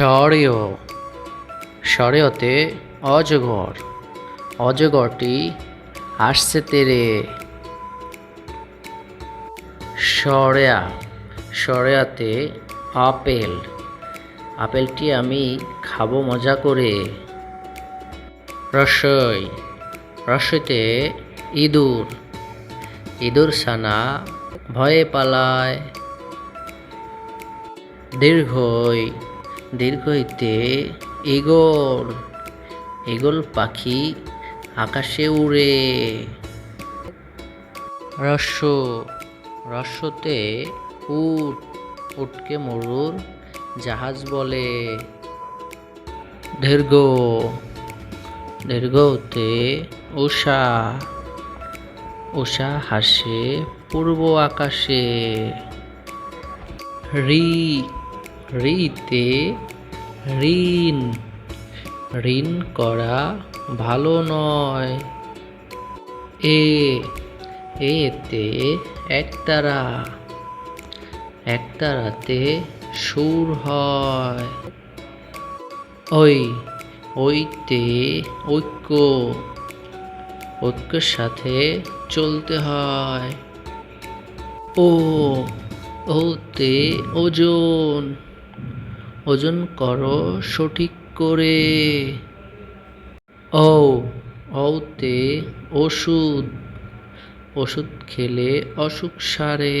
স্বরেয় স্বরেয়তে অজগর, অজগরটি আসছে তেরে। সরেয়া, সরেয়াতে আপেল, আপেলটি আমি খাব মজা করে। রসই, রসইতে ইঁদুর ইঁদুর সানা ভয়ে পালায়। দীর্ঘই দীর্ঘইতে ইগল ইগল পাখি আকাশে উড়ে। রস্য রস্যতে উট, উটকে মরুর জাহাজ বলে। দীর্ঘ, দীর্ঘতে উষা উষা হাসে পূর্ব আকাশে। রি রিতে ঋণ ঋণ করা ভালো নয়। এ, এতে একতারা, একতারাতে সুর হয়। ওই, ওইতে ঐক্য, ঐক্যের সাথে চলতে হয়। ও, ওতে ওজন। ওজন করো সঠিক করে। ও ঔতে ওষুধ। ওষুধ খেলে অসুখ সারে।